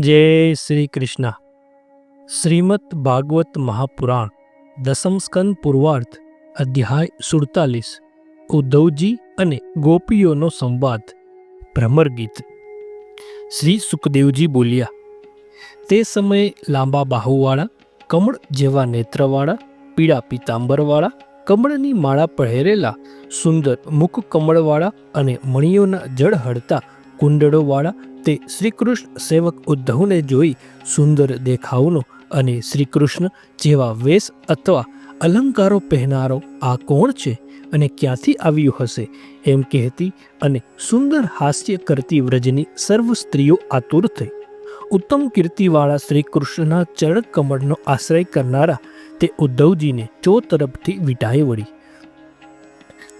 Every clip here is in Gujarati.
જય શ્રી કૃષ્ણ. શ્રીમદ ભાગવત મહાપુરાણ, દસમ સ્કંદ પૂર્વાર્થ અધ્યાય સુડતાલીસ, ઉદ્ધવજી અને ગોપીઓનો સંવાદ. ભ્રમર ગીત શ્રી સુખદેવજી બોલ્યા, તે સમયે લાંબા બાહુવાળા, કમળ જેવા નેત્રવાળા, પીળા પિતાંબરવાળા, કમળની માળા પહેરેલા, સુંદર મુખ કમળવાળા અને મણિયોના જળ હળતા કુંડળોવાળા તે શ્રીકૃષ્ણ સેવક ઉદ્ધવને જોઈ સુંદર દેખાવનો અને શ્રીકૃષ્ણ જેવા વેશ અથવા અલંકારો પહેનારો આ કોણ છે અને ક્યાંથી આવ્યું હશે એમ કહેતી અને સુંદર હાસ્ય કરતી વ્રજની સર્વ સ્ત્રીઓ આતુર થઈ. ઉત્તમ કીર્તિવાળા શ્રીકૃષ્ણના ચરણ કમળનો આશ્રય કરનારા તે ઉદ્ધવજીને ચો તરફથી વિટાઈ વળી.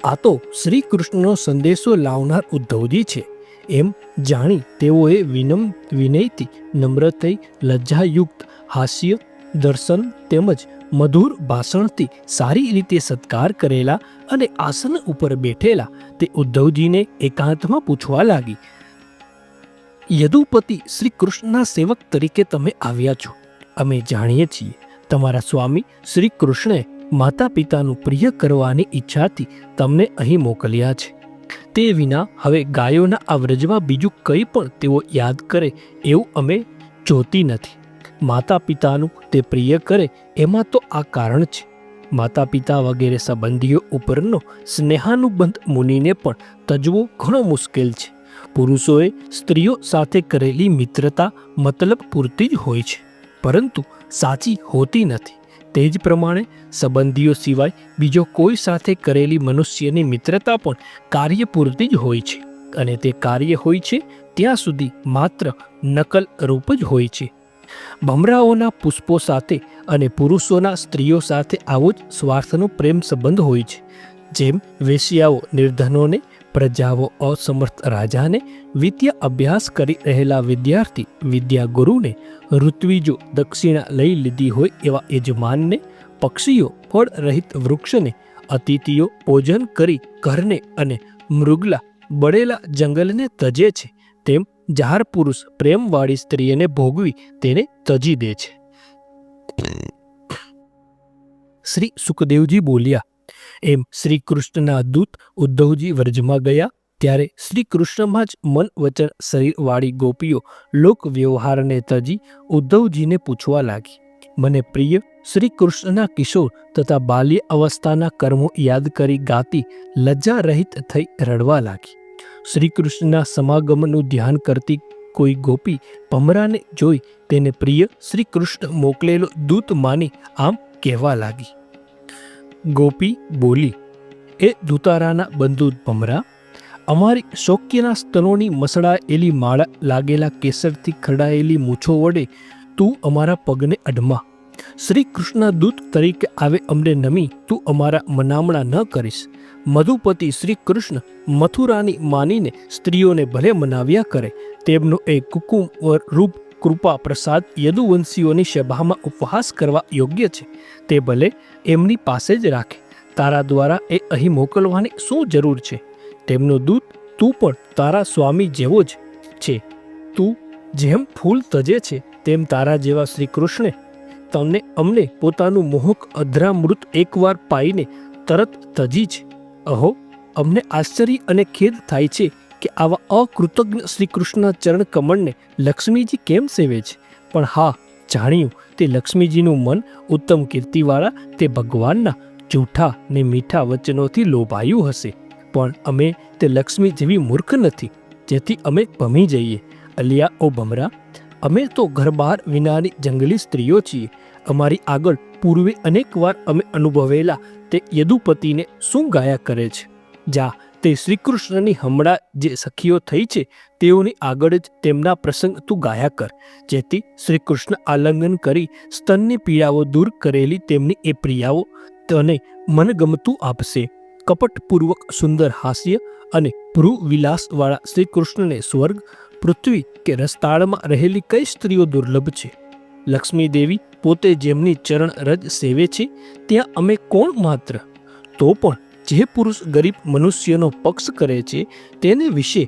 આ તો શ્રીકૃષ્ણનો સંદેશો લાવનાર ઉદ્ધવજી છે. એમ જાણી તેઓએ વિનમ, વિનયથી નમ્ર થઈ લજ્જાયુક્ત, હાસ્ય, દર્શન તેમજ મધુર ભાષણથી સારી રીતે સત્કાર કરેલા અને આસન ઉપર બેઠેલા તે ઉદ્ધવજીને એકાંતમાં પૂછવા લાગી, યદુપતિ શ્રી કૃષ્ણના સેવક તરીકે તમે આવ્યા છો? અમે જાણીએ છીએ, તમારા સ્વામી શ્રી કૃષ્ણે માતા પિતાનું પ્રિય કરવાની ઈચ્છાથી તમને અહીં મોકલ્યા છે. તે વિના હવે ગાયોના આ વ્રજમાં બીજું કંઈ પણ તેઓ યાદ કરે એવું અમે જોતી નથી. માતા પિતાનું તે પ્રિય કરે એમાં તો આ કારણ છે. માતા પિતા વગેરે સંબંધીઓ ઉપરનો સ્નેહાનુબંધ મુનિને પણ તજવો ઘણો મુશ્કેલ છે. પુરુષોએ સ્ત્રીઓ સાથે કરેલી મિત્રતા મતલબ પૂરતી જ હોય છે. પરંતુ સાચી હોતી નથી. તે જ પ્રમાણે સંબંધીઓ સિવાય બીજો કોઈ સાથે કરેલી મનુષ્યની મિત્રતા પણ કાર્ય પૂરતી જ હોય છે. અને તે કાર્ય હોય છે ત્યાં સુધી માત્ર નકલ રૂપ જ હોય છે. ભમરાઓના પુષ્પો સાથે અને પુરુષોના સ્ત્રીઓ સાથે આવો જ સ્વાર્થનો પ્રેમ સંબંધ હોય છે. જેમ વેશ્યાઓ નિર્ધનોને પ્રજાઓ અસમર્થ રાજાને વિદ્યા અભ્યાસ કરી રહેલા વિદ્યાર્થી વિદ્યાગુરુને ઋત્વિજો દક્ષિણા લઈ લીધી હોય એવા યજમાનને પક્ષીઓ ફળ રહિત વૃક્ષને, અતિથિઓ ભોજન કરી ઘરને અને મૃગલા બળેલા જંગલને તજે છે. તેમ જહાર પુરુષ પ્રેમવાળી સ્ત્રીને ભોગવી તેને તજી દે છે. શ્રી સુખદેવજી બોલ્યા એમ શ્રી કૃષ્ણના દૂત ઉદ્ધવજી વ્રજમાં ગયા. ત્યારે શ્રી કૃષ્ણમાં જ મન વચન શરીરવાળી ગોપીઓ લોક વ્યવહારને તજી ઉદ્ધવજીને પૂછવા લાગી. મને પ્રિય શ્રી કૃષ્ણના કિશોર તથા બાલ્ય અવસ્થાના કર્મો યાદ કરી ગાતી લજ્જા રહિત થઈ રડવા લાગી. શ્રી કૃષ્ણના સમાગમનું ધ્યાન કરતી કોઈ ગોપી ભમરાને જોઈ તેને પ્રિય શ્રી કૃષ્ણ મોકલેલો દૂત માની આમ કહેવા લાગી. ગોપી બોલી, એ દુતારાના બંધુ ભમરા, અમારી શોક્યના સ્તનોની મસળાયેલી માળા લાગેલા કેસરથી ખરડાયેલી મૂછો વડે તું અમારા પગને અડમા. શ્રી કૃષ્ણ દૂત તરીકે આવે અમને નમી, તું અમારા મનામણા ન કરીશ. મધુપતિ શ્રી કૃષ્ણ મથુરાની માનીને સ્ત્રીઓને ભલે મનાવ્યા કરે, તેમનો એ કુકુમ રૂપ કૃપા પ્રસાદ યદુવંશીઓની સભામાં ઉપવાસ કરવા યોગ્ય છે. તે ભલે એમની પાસે જ રાખે. તારા દ્વારા એ અહીં મોકલવાની શું જરૂર છે? તેમનો દૂત, તું પણ તારા સ્વામી જેવો જ છે. તું જેમ ફૂલ તજે છે, તેમ તારા જેવા શ્રી કૃષ્ણે તમને અમને પોતાનું મોહક અધરામૃત એકવાર પાઈને તરત તજી છે. અહો, અમને આશ્ચર્ય અને ખેદ થાય છે કે આવા અકૃતજ્ઞ શ્રી કૃષ્ણના ચરણ કમળને લક્ષ્મીજી કેમ સેવે છે? પણ હા, જાણ્યું, તે લક્ષ્મીજીનું મન ઉત્તમ કીર્તિવાળા તે ભગવાનના જૂઠા ને મીઠા વચનોથી લોભાયું હશે. પણ અમે તે લક્ષ્મી જેવી મૂર્ખ નથી, જેથી અમે ભમી જઈએ. અલિયા, ઓ ભમરા, અમે તો ઘર બહાર વિનાની જંગલી સ્ત્રીઓ છીએ. અમારી આગળ પૂર્વે અનેકવાર અમે અનુભવેલા તે યદુપતિને શું ગાયા કરે છે? જા તે શ્રીકૃષ્ણની હમણાં જે સખીઓ થઈ છે, તેઓની આગળ જ તેમના પ્રસંગ તું ગાયા કર, જેથી શ્રીકૃષ્ણ આલંગન કરી સ્તનની પીડાઓ દૂર કરેલી તેમની એ પ્રિયાઓ તને મનગમતું આપશે. કપટપૂર્વક સુંદર હાસ્ય અને ભ્રુવિલાસવાળા શ્રીકૃષ્ણને સ્વર્ગ, પૃથ્વી કે રસ્તાળમાં રહેલી કઈ સ્ત્રીઓ દુર્લભ છે? લક્ષ્મી દેવી પોતે જેમની ચરણ રજ સેવે છે, ત્યાં અમે કોણ માત્ર? તો પણ જે પુરુષ ગરીબ મનુષ્યનો પક્ષ કરે છે, તેને વિશે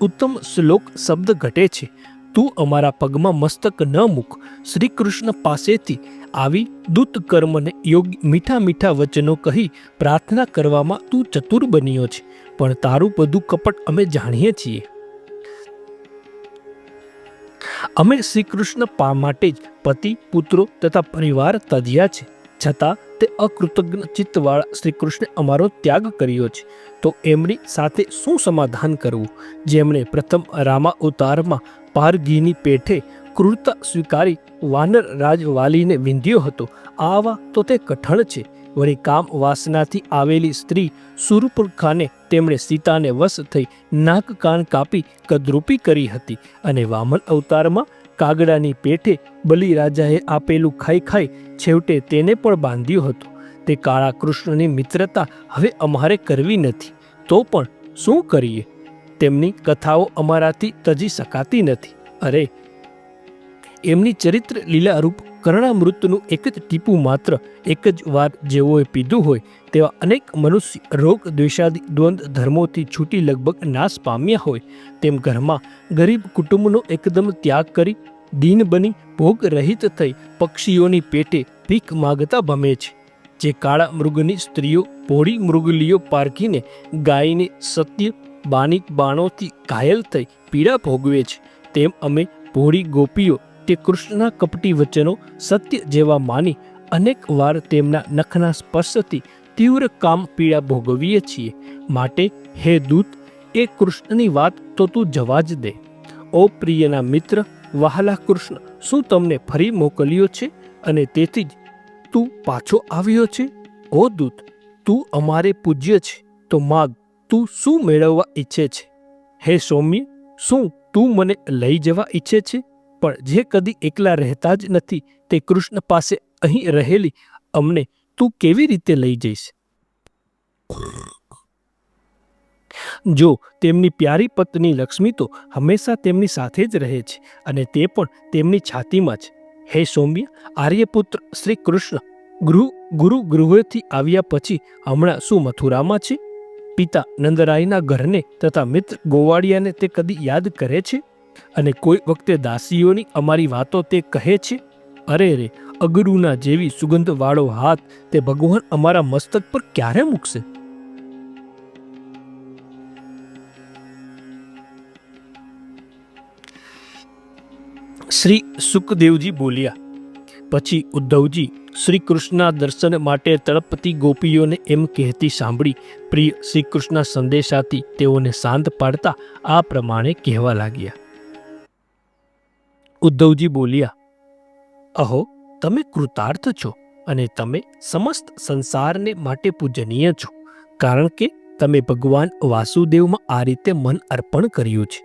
ઉત્તમ શ્લોક શબ્દ ઘટે છે. તું અમારા પગમાં મસ્તક ન મૂક. શ્રી કૃષ્ણ પાસેથી આવી દૂત કર્મને યોગ્ય મીઠા મીઠા વચનો કહી પ્રાર્થના કરવામાં તું ચતુર બન્યો છે, પણ તારું બધું કપટ અમે જાણીએ છીએ. અમે શ્રી કૃષ્ણ પા માટે જ પતિ, પુત્રો તથા પરિવાર તજ્યા છે. છતાં તે અકૃતજ્ઞ ચિત્તવાળા શ્રી કૃષ્ણે અમારો ત્યાગ કર્યો છે. તો એમની સાથે શું સમાધાન કરવું? જેમણે પ્રથમ રામા અવતારમાં પારગીની પેઠે ક્રૂરતા સ્વીકારી વાનર રાજવાલીને વિંધ્યો હતો. આવા તો તે કઠણ છે. વળી કામ વાસનાથી આવેલી સ્ત્રી સુરપુરખાને તેમણે સીતાને વશ થઈ નાક કાન કાપી કદરૂપી કરી હતી અને વામન અવતારમાં કાગડાની પેઠે બલિરાજાએ આપેલું ખાઈ ખાઈ છેવટે તેને પણ બાંધ્યું હતું. તે કાળા કૃષ્ણની મિત્રતા હવે અમારે કરવી નથી. તો પણ શું કરીએ? તેમની કથાઓ અમારાથી તજી શકાતી નથી. અરે એમની ચરિત્ર લીલારૂપ કર્ણામૃતનું એક જ ટીપું માત્ર એક જ વાર જેઓએ પીધું હોય તેવા અનેક મનુષ્ય રોગ, દ્વેષાદી, દ્વંદ ધર્મોથી છૂટી લગભગ નાશ પામ્યા હોય તેમ ઘરમાં ગરીબ કુટુંબનો એકદમ ત્યાગ કરી દીન બની ભોગ રહિત થઈ પક્ષીઓની પેટે ભીખ માગતા ભમે છે. જે કાળા મૃગની સ્ત્રીઓ ભોળી મૃગલીઓ પારખીને ગાયને સત્ય બાનિક બાણોથી ઘાયલ થઈ પીડા ભોગવે છે, તેમ અમે ભોળી ગોપીઓ તે કૃષ્ણના કપટી વચનો સત્ય જેવા માની અનેક વાર તેમના નખના સ્પર્શથી તીવ્ર કામ પીડા ભોગવીએ છીએ. માટે, હે દૂત, એ કૃષ્ણની વાત તો તું જવા જ દે. ઓ પ્રિયના મિત્ર, વહાલા કૃષ્ણ, શું તમને ફરી મોકલ્યો છે? અને તેથી જ તું પાછો આવ્યો છે? ઓ દૂત, તું અમારે પૂજ્ય છે, તો માગ, તું શું મેળવવા ઈચ્છે છે? હે સૌમ્ય, શું તું મને લઈ જવા ઈચ્છે છે? પણ જે કદી એકલા રહેતા જ નથી, તે કૃષ્ણ પાસે અહીં રહેલી અમને તું કેવી રીતે લઈ જઈશ? જો તેમની પ્યારી પત્ની લક્ષ્મી તો હંમેશા તેમની સાથે જ રહે છે અને તે પણ તેમની છાતીમાં જ. હે સૌમ્ય, આર્યપુત્ર શ્રી કૃષ્ણ, ગૃહ, ગુરુ ગૃહેથી આવ્યા પછી હમણાં શું મથુરામાં છે? પિતા નંદરાયના ઘરને તથા મિત્ર ગોવાળિયાને તે કદી યાદ કરે છે? અને કોઈ વખતે દાસીઓની અમારી વાતો તે કહે છે, અરે રે, અગરુના જેવી સુગંધવાળો હાથ તે ભગવાન અમારા મસ્તક પર ક્યારે મૂકશે? શ્રી સુખદેવજી બોલ્યા. પછી ઉદ્ધવજી શ્રી કૃષ્ણના દર્શન માટે તળપતી ગોપીઓને એમ કહેતી સાંભળી પ્રિય શ્રી કૃષ્ણના સંદેશાથી તેઓને શાંત પાડતા આ પ્રમાણે કહેવા લાગ્યા. ઉદ્ધવજી બોલ્યા, અહો, તમે કૃતાર્થ છો અને તમે સમસ્ત સંસારને માટે પૂજનીય છો, કારણ કે તમે ભગવાન વાસુદેવમાં આ રીતે મન અર્પણ કર્યું છે.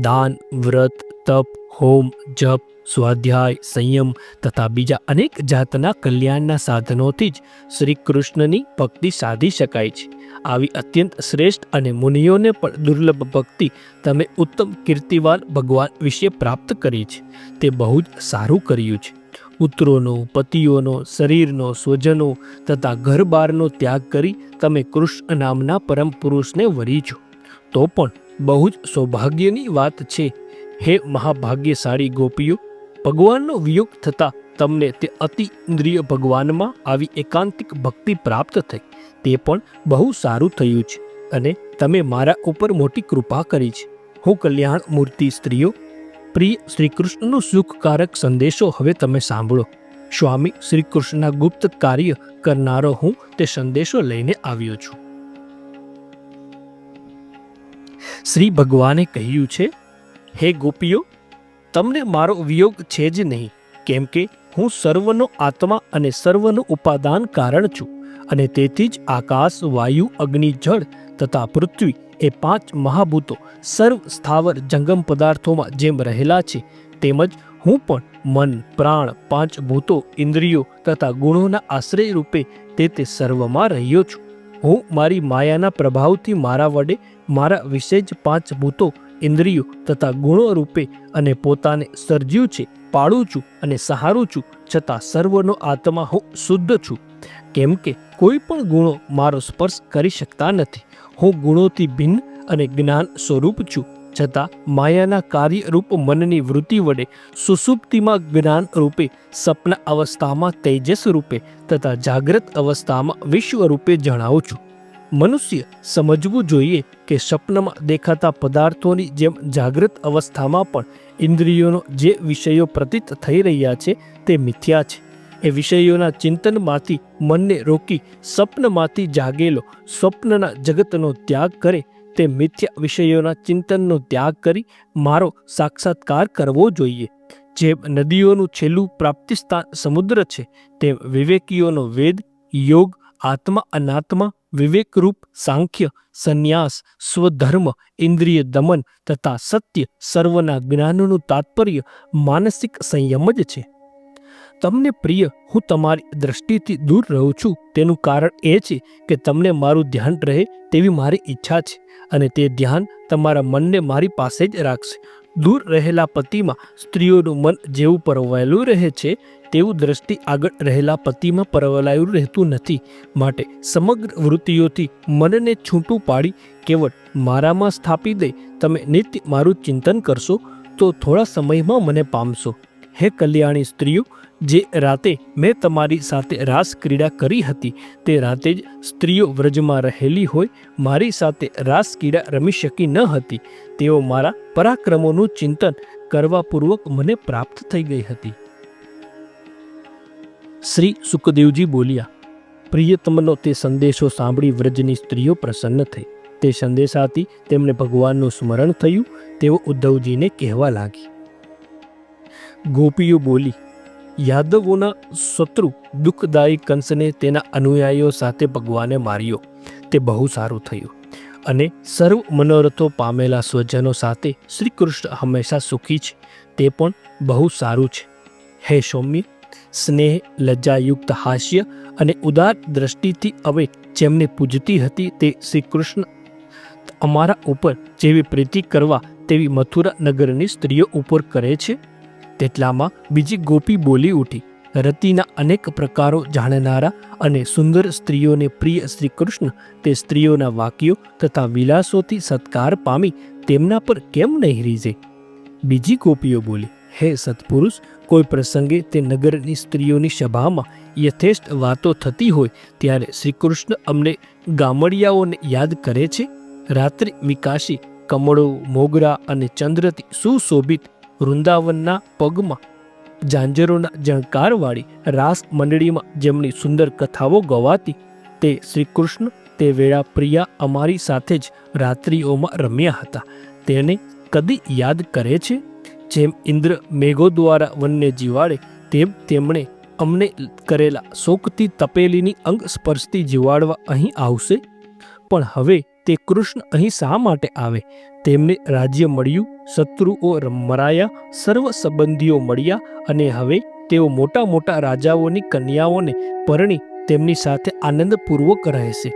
દાન, વ્રત તપ, હોમ, જપ, સ્વાધ્યાય, સંયમ તથા બીજા અનેક જાતના કલ્યાણના સાધનોથી જ શ્રી કૃષ્ણની ભક્તિ સાધી શકાય છે. આવી અત્યંત શ્રેષ્ઠ અને મુનિઓને પણ દુર્લભ ભક્તિ તમે ઉત્તમ કીર્તિવાન ભગવાન વિશે પ્રાપ્ત કરી છે. તે બહુ જ સારું કર્યું છે. પુત્રોનો, પતિઓનો, શરીરનો, સ્વજનો તથા ઘર બારનો ત્યાગ કરી તમે કૃષ્ણ નામના પરમ પુરુષને વરી છો. તો પણ બહુ જ સૌભાગ્યની વાત છે હે મહાભાગ્યશાળી ગોપીઓ, ભગવાનનો વિયોગ થતાં તમને તે અતિ ઇન્દ્રિય ભગવાનમાં આવી એકાંતિક ભક્તિ પ્રાપ્ત થઈ. તે પણ બહુ સારું થયું છે અને તમે મારા ઉપર મોટી કૃપા કરી છે. હું કલ્યાણ મૂર્તિ સ્ત્રીઓ, પ્રિય શ્રીકૃષ્ણનો સુખકારક સંદેશો હવે તમે સાંભળો. સ્વામી શ્રી કૃષ્ણના ગુપ્ત કાર્ય કરનારો હું તે સંદેશો લઈને આવ્યો છું. શ્રી ભગવાને કહ્યું છે હે ગોપીઓ, તમને મારો વિયોગ છે જ નહીં, કેમ કે હું સર્વનો આત્મા અને સર્વનું ઉપાદાન કારણ છું અને તેથી જ આકાશ, વાયુ, અગ્નિ, જળ તથા પૃથ્વી એ પાંચ મહાભૂતો, સર્વ સ્થાવર જંગમ પદાર્થોમાં જેમ રહેલા છે, તેમજ હું પણ મન, પ્રાણ, પાંચ ભૂતો, ઇન્દ્રિયો તથા ગુણોના આશ્રય રૂપે તે તે સર્વમાં રહ્યો છું. હું મારી માયાના પ્રભાવથી મારા વડે મારા વિશે જ પાંચ ભૂતો ઇન્દ્રિયો તથા ગુણો રૂપે અને પોતાને સર્જ્યું છે, પાળું છું અને સહારું છું છતાં સર્વનો આત્મા હું શુદ્ધ છું. કેમ કે કોઈ પણ ગુણો મારો સ્પર્શ કરી શકતા નથી. હું ગુણોથી ભિન્ન અને જ્ઞાન સ્વરૂપ છું છતાં માયાના કાર્યરૂપ મનની વૃત્તિ વડે સુસુપ્તિમાં જ્ઞાન રૂપે, સપના અવસ્થામાં તેજસ રૂપે તથા જાગ્રત અવસ્થામાં વિશ્વ રૂપે જણાવું છું. મનુષ્ય સમજવું જોઈએ કે સ્વપ્નમાં દેખાતા પદાર્થોની જેમ જાગૃત અવસ્થામાં પણ ઇન્દ્રિયોનો જે વિષયો પ્રતીત થઈ રહ્યા છે તે મિથ્યા છે. એ વિષયોના ચિંતનમાંથી મનને રોકી સ્વપ્નમાંથી જાગેલો સ્વપ્નના જગતનો ત્યાગ કરે તે મિથ્યા વિષયોના ચિંતનનો ત્યાગ કરી મારો સાક્ષાત્કાર કરવો જોઈએ. જેમ નદીઓનું છેલ્લું પ્રાપ્તિસ્થાન સમુદ્ર છે, તેમ વિવેકીઓનો વેદ, યોગ, આત્મા, અનાત્મા વિવેકરૂપ, સાંખ્ય, સંન્યાસ, સ્વધર્મ, ઇન્દ્રિય દમન તથા સત્ય, સર્વના જ્ઞાનનું તાત્પર્ય માનસિક સંયમ જ છે. તમને પ્રિય, હું તમારી દ્રષ્ટિથી દૂર રહું છું. તેનું કારણ એ છે કે તમને મારું ધ્યાન રહે તેવી મારી ઈચ્છા છે અને તે ધ્યાન તમારા મનને મારી પાસે જ રાખશે. દૂર રહેલા પતિમાં સ્ત્રીઓનું મન જેવું પરવાયેલું રહે છે, તેવું દ્રષ્ટિ આગળ રહેલા પતિમાં પરવલાયું રહેતું નથી. માટે સમગ્ર વૃત્તિઓથી મનને છૂટું પાડી કેવળ મારામાં સ્થાપી દઈ તમે નિત્ય મારું ચિંતન કરશો, તો થોડા સમયમાં મને પામશો. હે કલ્યાણી સ્ત્રીઓ, જે રાતે મેં તમારી સાથે રાસ ક્રીડા કરી હતી, તે રાતે જ સ્ત્રીઓ વ્રજમાં રહેલી હોય, મારી સાથે રાસ ક્રીડા રમી શકી ન હતી. તેઓ મારા પરાક્રમોનું ચિંતન કરવાપૂર્વક મને પ્રાપ્ત થઈ ગઈ હતી. શ્રી સુખદેવજી બોલ્યા પ્રિયતમનો તે સંદેશો સાંભળી વ્રજની સ્ત્રીઓ પ્રસન્ન થઈ. તે સંદેશાથી તેમને ભગવાનનું સ્મરણ થયું, તેઓ ઉદ્ધવજીને કહેવા લાગી. ગોપીઓ બોલી, યાદવોના શત્રુ દુઃખદાયી કંસને તેના અનુયાયીઓ સાથે ભગવાને માર્યો. તે બહુ સારું થયું. અને સર્વ મનોરથો પામેલા સ્વજનો સાથે શ્રી કૃષ્ણ હંમેશા સુખી છે. તે પણ બહુ સારું છે. હે સૌમ્ય, સ્નેહ, લજ્જાયુક્ત હાસ્ય અને ઉદાર દ્રષ્ટિથી હવે જેમને પૂજતી હતી તે શ્રી કૃષ્ણ અમારા ઉપર જેવી પ્રીતિ કરવા તેવી મથુરા નગરની સ્ત્રીઓ ઉપર કરે છે? તેટલામાં બીજી ગોપી બોલી ઉઠી. રતિના અનેક પ્રકારો જાણનારા અને સુંદર સ્ત્રીઓને પ્રિય શ્રી તે સ્ત્રીઓના વાક્યો તથા વિલાસોથી સત્કાર પામી તેમના પર કેમ નહીં રીઝે? બીજી ગોપીઓ બોલી, હે સત્પુરુષ, કોઈ પ્રસંગે તે નગરની સ્ત્રીઓની સભામાં યથેષ્ટ વાતો થતી હોય ત્યારે શ્રીકૃષ્ણ અમને ગામડિયાઓને યાદ કરે છે? રાત્રે વિકાસી કમળો, મોગરા અને ચંદ્રથી સુશોભિત વૃંદાવનના પગમાં ઝાંઝરોના જણકારવાળી રાસ મંડળીમાં જેમની સુંદર કથાઓ ગવાતી તે શ્રી કૃષ્ણ તે વેળા પ્રિયા અમારી સાથે જ રાત્રિઓમાં રમ્યા હતા. તેને કદી યાદ કરે છે? જેમ ઇન્દ્ર મેઘો દ્વારા વનને જીવાડે, તેમ તેમણે અમને કરેલા શોકથી તપેલીની અંગ સ્પર્શથી જીવાડવા અહીં આવશે? પણ હવે તે કૃષ્ણ અહીં શા માટે આવે? તેમને રાજ્ય મળ્યું, શત્રુઓ મરાયા, સર્વ સંબંધીઓ મળ્યા અને હવે તેઓ મોટા મોટા રાજાઓની કન્યાઓને પરણી તેમની સાથે આનંદપૂર્વક રહેશે.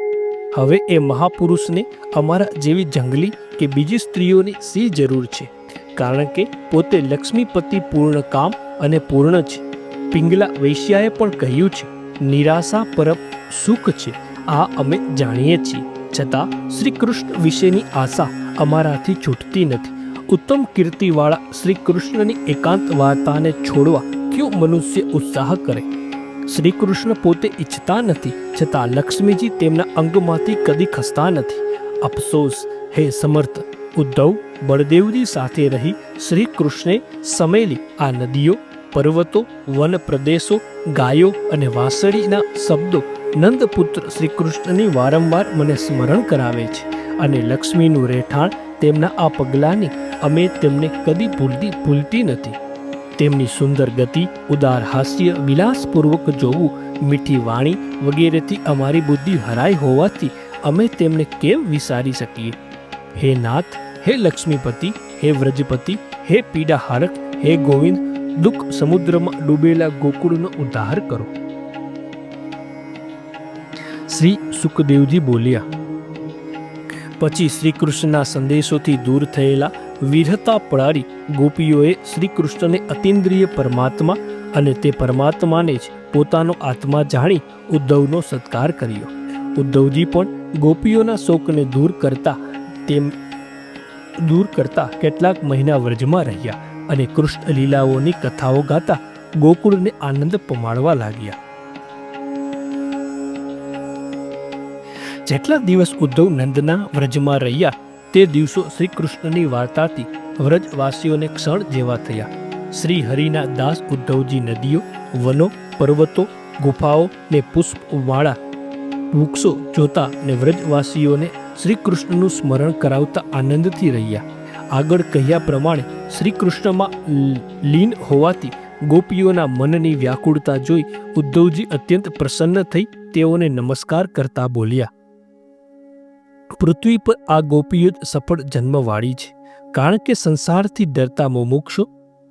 હવે એ મહાપુરુષને અમારા જેવી જંગલી કે બીજી સ્ત્રીઓની સી જરૂર છે? કારણ કે પોતે લક્ષ્મીપતિ પૂર્ણ કામ અને પૂર્ણ છે. પિંગલા વૈશ્યાએ પણ કહ્યું છે, નિરાશા પરબ સુખ છે. આ અમે જાણીએ છીએ. છતાં શ્રી કૃષ્ણ વિશેની આશા અમારાથી છૂટતી નથી. ઉત્તમ કીર્તિવાળા શ્રી કૃષ્ણની એકાંત વાર્તાને છોડવા કયો મનુષ્ય ઉત્સાહ કરે? શ્રી કૃષ્ણ પોતે ઈચ્છતા નથી, છતાં લક્ષ્મીજી તેમના અંગમાંથી કદી ખસતા નથી. અફસોસ, હે સમર્થ, ઉદ્ધવ, બળદેવજી સાથે રહી શ્રી કૃષ્ણે સમેલી આ નદીઓ, પર્વતો વન પ્રદેશો ગાયો અને વાંસળીના શબ્દો નંદપુત્ર શ્રી કૃષ્ણની વારંવાર મને સ્મરણ કરાવે છે અને લક્ષ્મીનું રહેઠાણ તેમના આ પગલાંની અમે તેમને કદી ભૂલતી ભૂલતી નથી. તેમની સુંદર ગતિ, ઉદાર હાસ્ય, વિલાસપૂર્વક જોવું, મીઠી વાણી વગેરેથી અમારી બુદ્ધિ હરાઈ હોવાથી અમે તેમને કેમ વિસારી શકીએ? હે નાથ, હે લક્ષ્મીપતિ, હે વ્રજપતિ, હે પીડાહારક, હે ગોવિંદ, દુઃખ સમુદ્રમાં ડૂબેલા ગોકુળનો ઉદ્ધાર કરો. શ્રી સુખદેવજી બોલ્યા, પછી શ્રી કૃષ્ણના સંદેશોથી દૂર થયેલા વિરહતા પડારી ગોપીઓએ શ્રી કૃષ્ણને અતિન્દ્રિય પરમાત્મા અને તે પરમાત્માને જ પોતાનો આત્મા જાણી ઉદ્ધવનો સત્કાર કર્યો. ઉદ્ધવજી પણ ગોપીઓના શોકને દૂર કરતા તેમ, દૂર કરતા કેટલાક મહિના વ્રજમાં રહ્યા અને કૃષ્ણ લીલાઓની કથાઓ ગાતા ગોકુળને આનંદ પમાડવા લાગ્યા. જેટલા દિવસ ઉદ્ધવ નંદના વ્રજમાં રહ્યા, તે દિવસો શ્રી કૃષ્ણની વાર્તાથી વ્રજવાસીઓને ક્ષણ જેવા થયા. શ્રી હરિના દાસ ઉદ્ધવજી નદીઓ, વનો, પર્વતો, ગુફાઓ ને પુષ્પવાળા વૃક્ષો જોતા ને વ્રજવાસીઓને શ્રી કૃષ્ણનું સ્મરણ કરાવતા આનંદથી રહ્યા. આગળ કહ્યા પ્રમાણે શ્રી કૃષ્ણમાં લીન હોવાથી ગોપીઓના મનની વ્યાકુળતા જોઈ ઉદ્ધવજી અત્યંત પ્રસન્ન થઈ તેઓને નમસ્કાર કરતા બોલ્યા. પૃથ્વી પર આ ગોપીઓ જ સફળ જન્મવાળી છે. કારણ કે સંસારથી ડરતા મુમુક્ષો,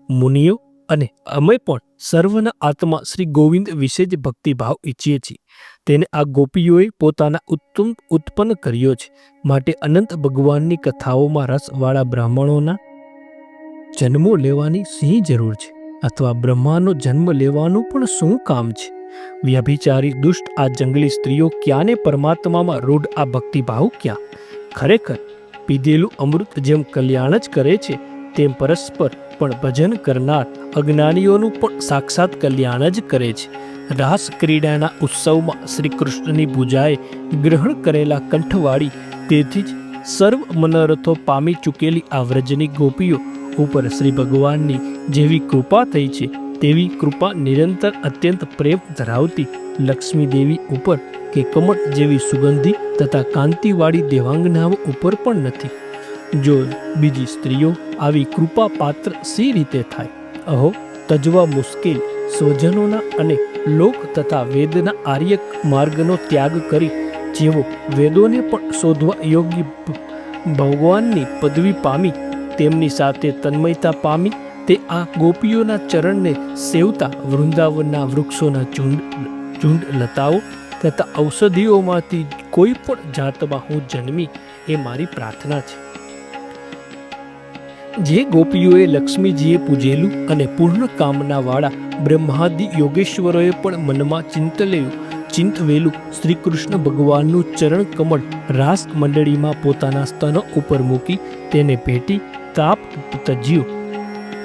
મુનિઓ અને અમે પણ સર્વના આત્મા શ્રી ગોવિંદ વિશે જ ભક્તિભાવ ઈચ્છીએ છીએ. તેને આ ગોપીઓએ પોતાના ઉત્તમ ઉત્પન્ન કર્યો છે. માટે અનંત ભગવાનની કથાઓમાં રસવાળા બ્રાહ્મણોના જન્મો લેવાની સિંહ જરૂર છે. અથવા બ્રહ્માનો જન્મ લેવાનું પણ શું કામ છે? વ્યભિચારી દુષ્ટ આ જંગલી સ્ત્રીઓ ક્યાંને પરમાત્મામાં રૂઢ આ ભક્તિભાવ ક્યાં? ખરેખર, પીધેલું અમૃત જેમ કલ્યાણ જ કરે છે, તેમ પરસ્પર પણ ભજન કરનાર અજ્ઞાનીઓનું પણ સાક્ષાત કલ્યાણ જ કરે છે. રાસ ક્રીડાના ઉત્સવમાં શ્રી કૃષ્ણની પૂજાએ ગ્રહણ કરેલા કંઠવાળી, તેથી જ સર્વ મનોરથો પામી ચૂકેલી આ વ્રજની ગોપીઓ ઉપર શ્રી ભગવાનની જેવી કૃપા થઈ છે તેવી કૃપા નિરંતર અત્યંત પ્રેમ ધરાવતી લક્ષ્મી દેવી ઉપર કે કમળ જેવી સુગંધી તથા કાંતિવાળી દેવાંગનાઓ ઉપર પણ નથી. જો બીજી સ્ત્રીઓ આવી કૃપા પાત્ર સી રીતે થાય? અહો, તજવા મુશ્કેલ, સ્વજનોના અને લોક તથા વેદના આર્ય માર્ગનો ત્યાગ કરી જેઓ વેદોને પણ શોધવા યોગ્ય ભગવાનની પદવી પામી, તેમની સાથે તન્મયતા પામી તે આ ગોપીઓના ચરણને સેવતા વૃંદાવનના વૃક્ષોના ઝુંડ ઝુંડ લતાઓ તથા ઔષધિઓમાંથી કોઈ પણ જાતમાં હું જન્મી એ મારી પ્રાર્થના છે. જે ગોપીઓએ લક્ષ્મીજીએ પૂજેલું અને પૂર્ણ કામનાવાળા બ્રહ્માદિ યોગેશ્વરોએ પણ મનમાં ચિંતલેલું ચિંતવેલું શ્રી કૃષ્ણ ભગવાનનું ચરણ કમળ રાસ મંડળીમાં પોતાના સ્તન ઉપર મૂકી તેને ભેટી તાપ તજ્યું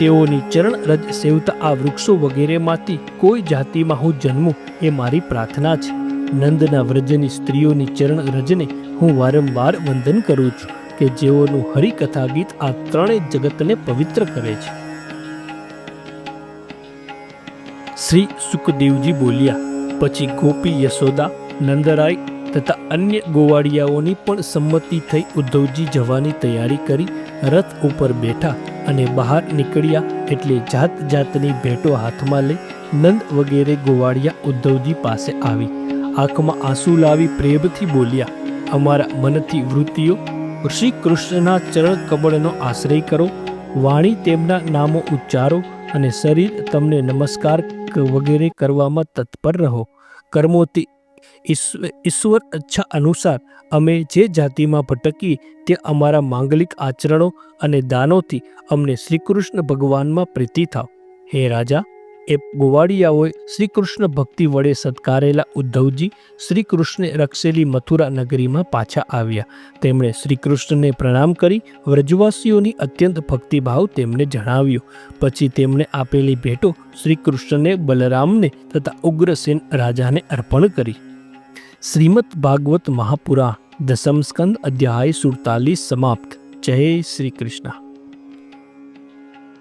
તેઓની ચરણ રજ સેવતા આ વૃક્ષો વગેરેમાંથી કોઈ જાતિમાં હું જન્મું એ મારી પ્રાર્થના છે. નંદના વ્રજની સ્ત્રીઓની ચરણ રજને હું વારંવાર વંદન કરું છું કે જેઓનું હરિકથા ગીત આ ત્રણેય જગતને પવિત્ર કરે છે. શ્રી સુખદેવજી બોલ્યા, પછી ગોપી યશોદા, નંદરાય તથા અન્ય ગોવાળિયાઓની પણ સંમતિ થઈ ઉદ્ધવજી જવાની તૈયારી કરી, રથ ઉપર બેઠા અને બહાર નીકળ્યા એટલે જાત જાતની ભેટો હાથમાં લઈ નંદ વગેરે ગોવાળિયા ઉદ્ધવજી પાસે આવી. આંખમાં આંસુ લાવી પ્રેમથી બોલ્યા, અમારા મનથી વૃત્તિઓ શ્રી કૃષ્ણના ચરણ કમળનો આશ્રય કરો, વાણી તેમના નામો ઉચ્ચારો અને શરીર તમને નમસ્કાર વગેરે કરવામાં તત્પર રહો. કર્મોથી ઈશ્વર ઈચ્છા અનુસાર અમે જે જાતિમાં ભટકી તે અમારા માંગલિક આચરણો અને દાનોથી અમને શ્રીકૃષ્ણ ભગવાનમાં પ્રીતિ થાવ. હે રાજા, એ ગોવાળિયાઓએ શ્રીકૃષ્ણ ભક્તિ વડે સત્કારેલા ઉદ્ધવજી શ્રીકૃષ્ણે રક્ષેલી મથુરા નગરીમાં પાછા આવ્યા. તેમણે શ્રીકૃષ્ણને પ્રણામ કરી વ્રજવાસીઓની અત્યંત ભક્તિભાવ તેમને જણાવ્યો. પછી તેમણે આપેલી ભેટો શ્રીકૃષ્ણને બલરામને તથા ઉગ્રસેન રાજાને અર્પણ કરી. શ્રીમદ ભાગવત મહાપુરા દસમ સ્કંદ અધ્યાય સુડતાલીસ સમાપ્ત. જય શ્રી કૃષ્ણ.